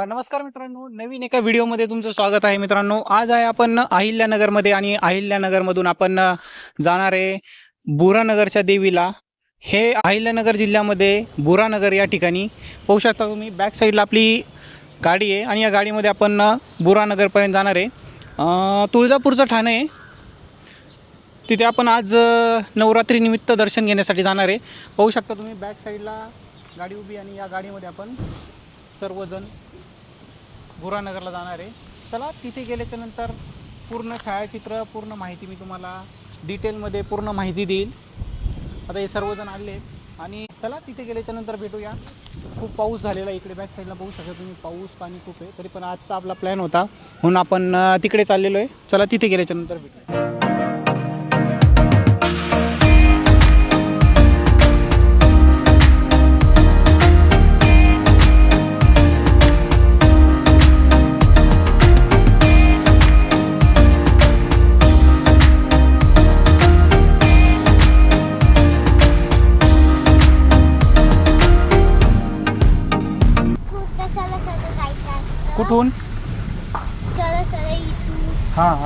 नमस्कार मित्रांनो नवीन एका व्हिडिओमध्ये तुमचं स्वागत आहे मित्रांनो. आज आहे आपण अहिल्यानगरमध्ये आणि अहिल्यानगरमधून आपण जाणार आहे बुरानगरच्या देवीला. हे अहिल्यानगर जिल्ह्यामध्ये बुरानगर या ठिकाणी पाहू शकता तुम्ही. बॅक साईडला आपली गाडी आहे आणि या गाडीमध्ये आपण बुरानगरपर्यंत जाणार आहे. तुळजापूरचं ठाणं आहे. तिथे आपण आज नवरात्रीनिमित्त दर्शन घेण्यासाठी जाणार आहे. पाहू शकता तुम्ही बॅक साईडला गाडी उभी आणि या गाडीमध्ये आपण सर्वजण बुरानगरला जाणार आहे. चला तिथे गेल्याच्यानंतर पूर्ण छायाचित्र पूर्ण माहिती मी तुम्हाला डिटेलमध्ये पूर्ण माहिती देईल. आता हे सर्वजण आले आहेत आणि चला तिथे गेल्याच्यानंतर भेटूया. खूप पाऊस झालेला इकडे बॅक साईडला बघू शकता तुम्ही. पाऊस पाणी खूप आहे तरी पण आजचा आपला प्लॅन होता. म्हणून आपण तिकडे चाललेलो आहे. चला तिथे गेल्याच्यानंतर भेटूया.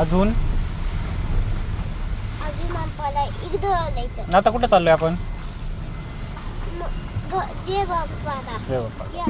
अजून? अजून आपल्याला इकडं जायचं आता कुठं चाललो आहे आपण? मग घ- जे या.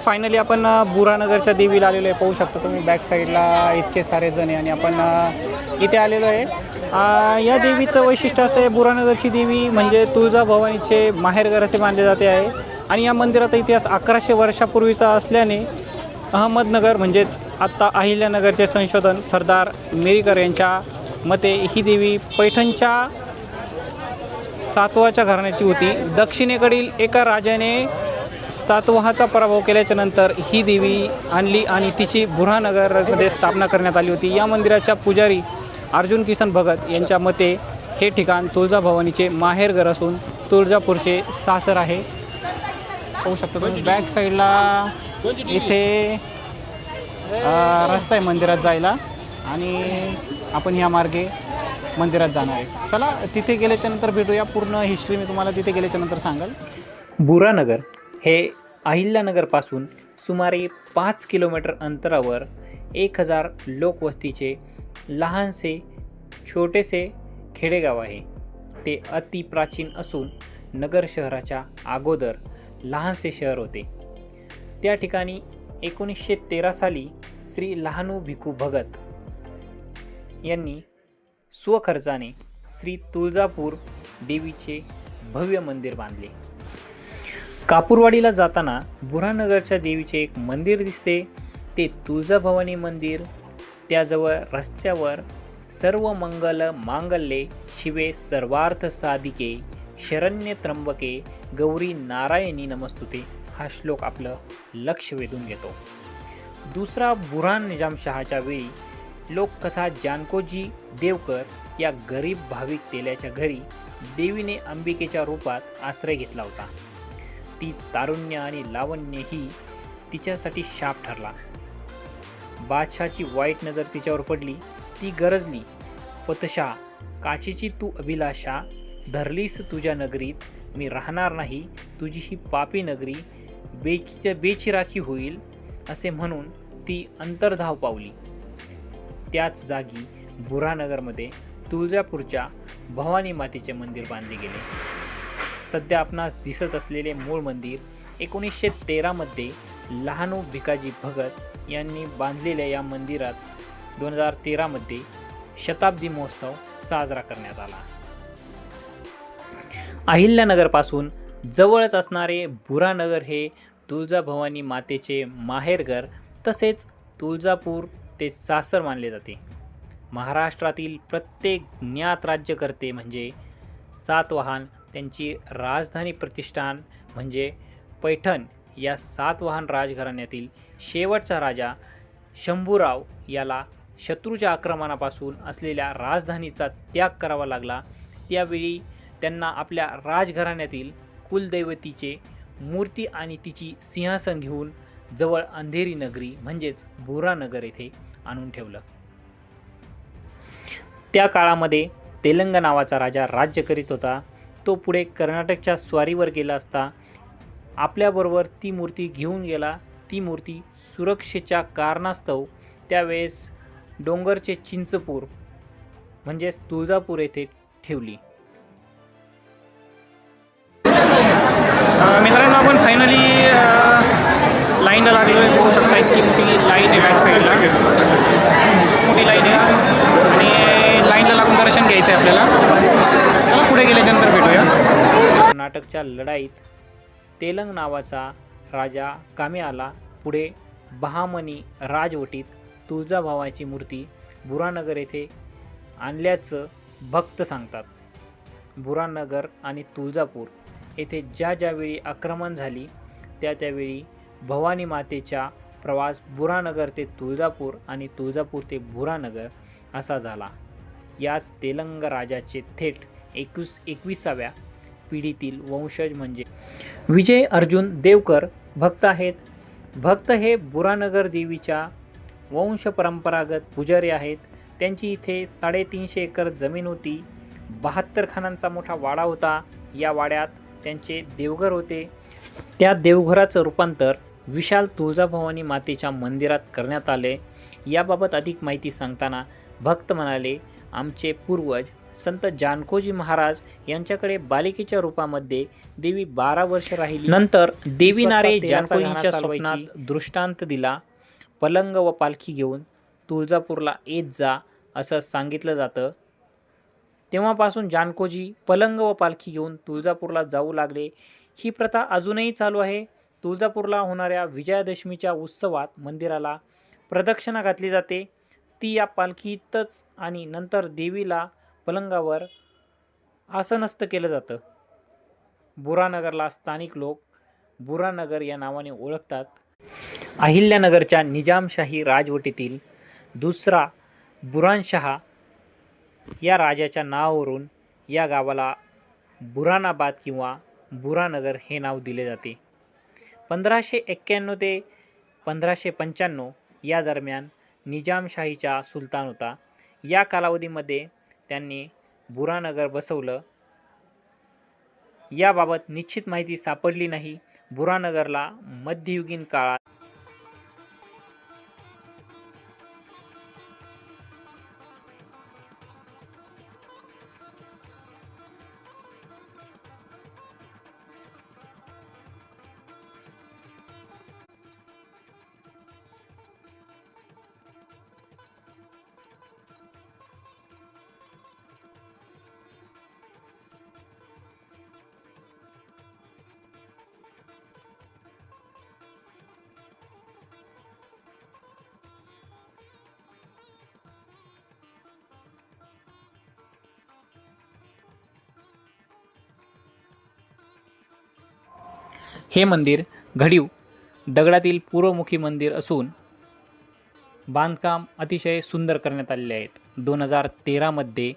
फायनली आपण बुरानगरच्या देवीला आलेलो आहे पाहू शकता तुम्ही बॅक साईडला इतके सारे जण आहे आणि आपण इथे आलेलो आहे. या देवीचं वैशिष्ट्य असं आहे बुरानगरची देवी म्हणजे तुळजाभवानीचे माहेरघर असे मानले जाते आहे. आणि या मंदिराचा इतिहास अकराशे वर्षापूर्वीचा असल्याने अहमदनगर म्हणजेच आत्ता अहिल्यानगरचे संशोधन सरदार मेरीकर यांच्या मते ही देवी पैठणच्या सातवाच्या घराण्याची होती. दक्षिणेकडील एका राजाने सातवाहाचा पराभव केल्याच्यानंतर ही देवी आणली आणि तिची बुऱ्हानगरमध्ये स्थापना करण्यात आली होती. या मंदिराच्या पुजारी अर्जुन किसन भगत यांच्या मते हे ठिकाण तुळजाभवानीचे माहेरघर असून तुळजापूरचे सासर आहे. पाहू शकता तुम्ही बॅक साईडला इथे रस्ता आहे मंदिरात जायला आणि आपण या मार्गे मंदिरात जाणार आहे. चला तिथे गेल्याच्यानंतर भेटूया. पूर्ण हिस्ट्री मी तुम्हाला तिथे गेल्याच्यानंतर सांगाल. बुरानगर हे अहिल्यानगरपासून सुमारे पाच किलोमीटर अंतरावर एक हजार लोकवस्तीचे लहानसे छोटेसे खेडेगाव आहे. ते अतिप्राचीन असून नगर शहराच्या अगोदर लहानसे शहर होते. त्या ठिकाणी एकोणीसशे तेरा साली श्री लहानू भिकू भगत यांनी स्वखर्चाने श्री तुळजापूर देवीचे भव्य मंदिर बांधले. कापूरवाडीला जाताना बुरानगरच्या देवीचे एक मंदिर दिसते. ते तुळजाभवानी मंदिर. त्याजवळ रस्त्यावर सर्व मंगल मांगल्ये शिवे सर्वार्थ साधिके शरण्य त्र्यंबके गौरी नारायणी नमस्तुते. हा श्लोक आपलं लक्ष वेधून घेतो. दुसरा बुऱ्हाण निजामशहाच्या वेळी लोककथा जानकोजी देवकर या गरीब भाविक तेल्याच्या घरी देवीने अंबिकेच्या रूपात आश्रय घेतला होता. तीच तारुण्य आणि लावण्य ही तिच्यासाठी शाप ठरला. बादशाची वाईट नजर तिच्यावर पडली. ती गरजली. पतशा काचीची तू अभिलाषा धरलीस तुझ्या नगरीत मी राहणार नाही तुझी ही पापी नगरी बेची बेचिराखी होईल असे म्हणून ती अंतर्धाव पावली. त्याच जागी बुरानगरमध्ये तुळजापूरच्या भवानी मातेचे मंदिर बांधले गेले. सध्या आपणास दिसत असलेले मूळ मंदिर एकोणीसशे तेरामध्ये लहानू भिकाजी भगत यांनी बांधलेल्या या मंदिरात दोन हजार तेरामध्ये शताब्दी महोत्सव साजरा करण्यात आला. अहिल्यानगरपासून जवळच असणारे बुरानगर हे तुळजाभवानी मातेचे माहेरघर तसेच तुळजापूर ते सासर मानले जाते. महाराष्ट्रातील प्रत्येक ज्ञात राज्यकर्ते म्हणजे सातवाहन त्यांची राजधानी प्रतिष्ठान म्हणजे पैठण या सातवाहन राजघराण्यातील शेवटचा राजा शंभूराव याला शत्रूच्या आक्रमणापासून असलेल्या राजधानीचा त्याग करावा लागला. त्यावेळी त्यांना आपल्या राजघराण्यातील कुलदैवतीचे मूर्ती आणि तिची सिंहासन घेऊन जवळ अंधेरी नगरी म्हणजेच बोरानगर येथे आणून ठेवलं. त्या काळामध्ये तेलंग नावाचा राजा राज्य करीत होता. तो पुढे कर्नाटकच्या स्वारीवर गेला असता आपल्याबरोबर ती मूर्ती घेऊन गेला. ती मूर्ती सुरक्षेच्या कारणास्तव त्यावेळेस डोंगरचे चिंचपूर म्हणजेच तुळजापूर येथे ठेवली. मित्रांनो आपण फायनली लाईनला लागलो आहे बघू शकता इतकी मोठी लाईन आहे बॅक साईडला मोठी लाईन आहे. आणि लाईनला लागून दर्शन घ्यायचं आहे आपल्याला. पुढे गेल्याच्यानंतर भेटूया? कर्नाटकच्या लढाईत तेलंग नावाचा राजा कामे आला पुढे बहामनी राजवटीत तुळजाभवाची मूर्ती बुरानगर येथे आणल्याचं भक्त सांगतात. बुरानगर आणि तुळजापूर येथे ज्या ज्यावेळी आक्रमण झाली त्या त्यावेळी भवानी मातेचा प्रवास बुरानगर ते तुळजापूर आणि तुळजापूर ते बुरानगर असा झाला. याच तेलंग राजाचे थेट एकवीस एकविसाव्या पिढीतील वंशज म्हणजे. विजय अर्जुन देवकर भक्त आहेत. भक्त हे बुरानगर देवीच्या वंश परंपरागत पुजारी आहेत. त्यांची इथे साडेतीनशे एकर जमीन होती. बहात्तर खानांचा मोठा वाडा होता. या वाड्यात त्यांचे देवघर होते. त्या देवघराचं रूपांतर विशाल तुळजाभवानी मातेच्या मंदिरात करण्यात आले. याबाबत अधिक माहिती सांगताना भक्त म्हणाले आमचे पूर्वज संत जानकोजी महाराज यांच्याकडे बालिकेच्या रूपामध्ये देवी बारा वर्ष राहिली. नंतर देवी नारे जानकोजींच्या स्वप्नात दृष्टांत दिला. पलंग व पालखी घेऊन तुळजापूरला येत जा असं सांगितलं जातं. तेव्हापासून जानकोजी पलंग व पालखी घेऊन तुळजापूरला जाऊ लागले. ही प्रथा अजूनही चालू आहे. तुळजापूरला होणाऱ्या विजयादशमीच्या उत्सवात मंदिराला प्रदक्षिणा घातली जाते. ती या पालखीतच आणि नंतर देवीला पलंगावर आसनस्थ केलं जातं. बुरानगरला स्थानिक लोक बुरानगर या नावाने ओळखतात. अहिल्यानगरच्या निजामशाही राजवटीतील दुसरा बुरानशहा या राजाच्या नावावरून या गावाला बुरानाबाद किंवा बुरानगर हे नाव दिले जाते. पंधराशे एक्क्याण्णव ते पंधराशे पंच्याण्णव या दरम्यान निजामशाहीचा सुलतान होता. या कालावधीमध्ये त्यांनी बुरानगर बसवलं. याबाबत निश्चित माहिती सापडली नाही. बुरानगरला मध्ययुगीन काळात हे मंदिर घडीव दगडातील पूर्वमुखी मंदिर असून बांधकाम अतिशय सुंदर करण्यात आलेले आहेत. दोन हजार तेरामध्ये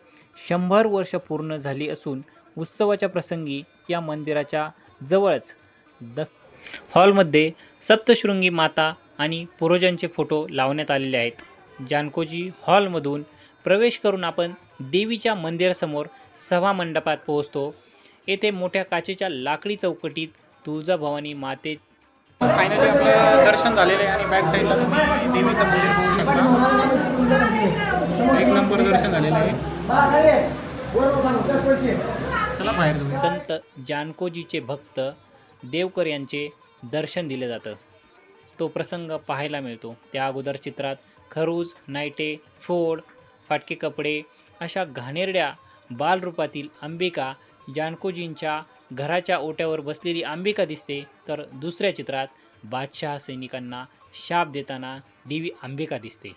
शंभर वर्ष पूर्ण झाली असून उत्सवाच्या प्रसंगी या मंदिराच्या जवळच द हॉलमध्ये सप्तशृंगी माता आणि पूर्वजांचे फोटो लावण्यात आलेले आहेत. जानकोजी हॉलमधून प्रवेश करून आपण देवीच्या मंदिरासमोर सभामंडपात पोहोचतो. येथे मोठ्या काचेच्या लाकडी चौकटीत तुळजाभवानी माते. फायनली आपलं दर्शन झालेलं आहे आणि बॅक साईडला तुम्ही देवीचं मंदिर बघू शकता. एक नंबर दर्शन झालेलं आहे. चला बाहेर संत जानकोजीचे भक्त देवकर यांचे दर्शन दिले जातं. तो प्रसंग पाहायला मिळतो. त्या अगोदर चित्रात खरूज नायटे फोड फाटके कपडे अशा घाणेरड्या बालरूपातील अंबिका जानकोजींच्या घराच्या ओट्यावर बसलेली अंबिका दिसते तर दुसऱ्या चित्रात बादशहा सैनिकांना शाप देताना देवी अंबिका दिसते.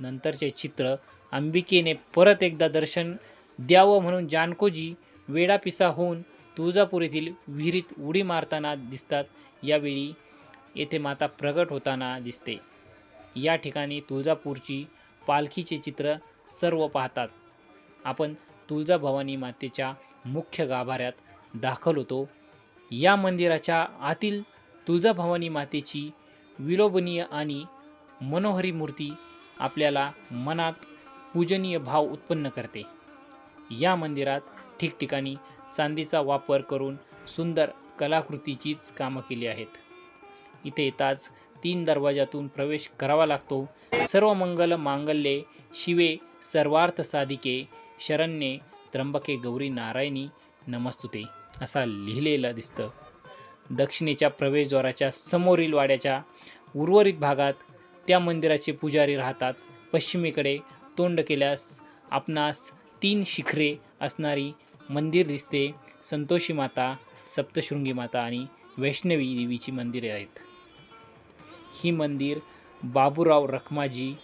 नंतरचे चित्र अंबिकेने परत एकदा दर्शन द्यावं म्हणून जानकोजी वेडापिसा होऊन तुळजापूर येथील विहिरीत उडी मारताना दिसतात. यावेळी येथे माता प्रगट होताना दिसते. या ठिकाणी तुळजापूरची पालखीचे चित्र सर्व पाहतात. आपण तुळजाभवानी मातेच्या मुख्य गाभाऱ्यात दाखल होतो. या मंदिराच्या आतील तुळजाभवानी मातेची विलोभनीय आणि मनोहरी मूर्ती आपल्याला मनात पूजनीय भाव उत्पन्न करते. या मंदिरात ठिकठिकाणी चांदीचा वापर करून सुंदर कलाकृतीचीच कामं केली आहेत. इथे येताच तीन दरवाजातून प्रवेश करावा लागतो. सर्व मंगल मांगल्ये शिवे सर्वार्थ साधिके शरण्ये त्र्यंबके गौरी नारायणी नमस्तुते. असा लिहिलेलं दिसतं. दक्षिणेच्या प्रवेशद्वाराच्या समोरील वाड्याच्या उर्वरित भागात त्या मंदिराचे पुजारी राहतात. पश्चिमेकडे तोंड केल्यास आपणास तीन शिखरे असणारी मंदिर दिसते. संतोषी माता सप्तशृंगी माता आणि वैष्णवी देवीची मंदिरे आहेत. ही मंदिर बाबूराव रखमाजी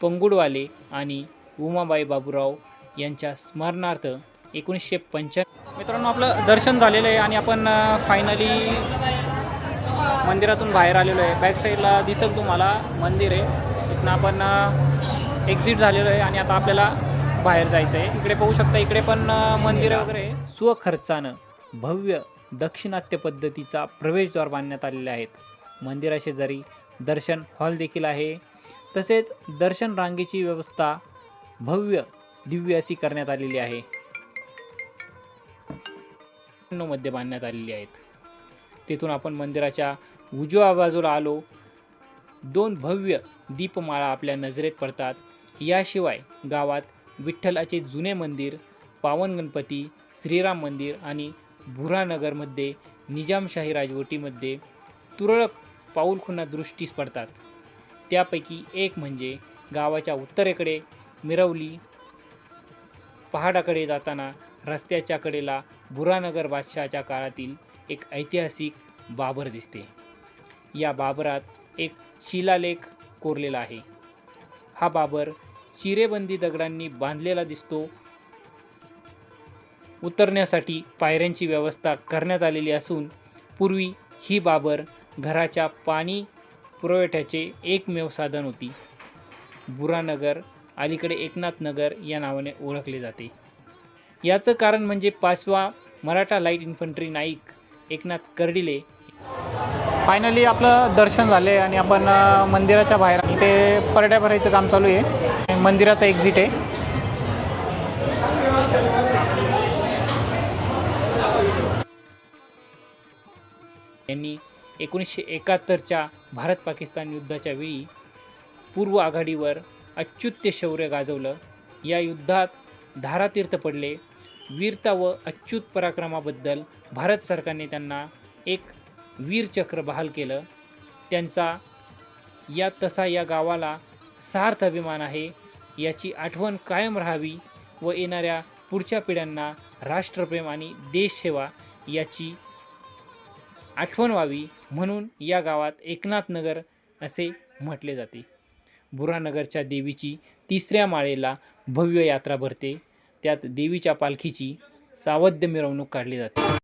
पंगुडवाले आणि उमाबाई बाबूराव यांच्या स्मरणार्थ एकोणीसशे पंच्या मित्रांनो आपलं दर्शन झालेलं आहे आणि आपण फायनली मंदिरातून बाहेर आलेलो आहे. बॅक साईडला दिसेल तुम्हाला मंदिर आहे. इथनं आपण एक्झिट झालेलो आहे आणि आता आपल्याला बाहेर जायचं आहे. इकडे पाहू शकता इकडे पण मंदिर वगैरे स्वखर्चानं भव्य दक्षिणात्य पद्धतीचा प्रवेशद्वार बांधण्यात आलेले आहेत. मंदिराशेजारी दर्शन हॉल देखील आहे. तसेच दर्शन रांगेची व्यवस्था भव्य दिव्य अशी करण्यात आलेली आहे. मध्ये बांधण्यात आलेली आहेत. तिथून आपण मंदिराच्या उजव्या बाजूला आलो. दोन भव्य दीपमाळा आपल्या नजरेत पडतात. याशिवाय गावात विठ्ठलाचे जुने मंदिर पावन गणपती श्रीराम मंदिर आणि भुरानगरमध्ये निजामशाही राजवटीमध्ये तुरळक पाऊलखुणा दृष्टीस पडतात. त्यापैकी एक म्हणजे गावाच्या उत्तरेकडे मिरवली पहाडाकडे जाताना रस्त्याच्या कडेला बुरानगर बादशहाच्या काळातील एक ऐतिहासिक बाबर दिसते. या बाबरात एक शिलालेख कोरलेला आहे. हा बाबर चिरेबंदी दगडांनी बांधलेला दिसतो. उतरण्यासाठी पायऱ्यांची व्यवस्था करण्यात आलेली असून पूर्वी ही बाबर घराच्या पाणी पुरवठ्याचे एकमेव साधन होती. बुरानगर अलीकडे एकनाथनगर या नावाने ओळखले जाते. याचं कारण म्हणजे पाचवा Maratha light infantry Naik Eknath Kardile. Finally आपलं दर्शन झाले आणि आपण मंदिराच्या बाहेर इथे परड्या भरायचं काम चालू आहे. मंदिराचा एक्झिट आहे. यांनी एकोणीसशे एकाहत्तरच्या भारत पाकिस्तान युद्धाच्या वेळी पूर्व आघाडीवर अच्युत्य शौर्य गाजवलं. या युद्धात धारातीर्थ पडले. वीरता व अच्युत पराक्रमाबद्दल भारत सरकारने त्यांना एक वीरचक्र बहाल केलं. त्यांचा या तसा या गावाला सार्थ अभिमान आहे. याची आठवण कायम राहावी व येणाऱ्या पुढच्या पिढ्यांना राष्ट्रप्रेम आणि देशसेवा याची आठवण व्हावी म्हणून या गावात एकनाथनगर असे म्हटले जाते. बुरानगरच्या देवीची तिसऱ्या माळेला भव्य यात्रा भरते. त्यात देवीच्या पालखीची सावध्य मिरवणूक काढली जाते.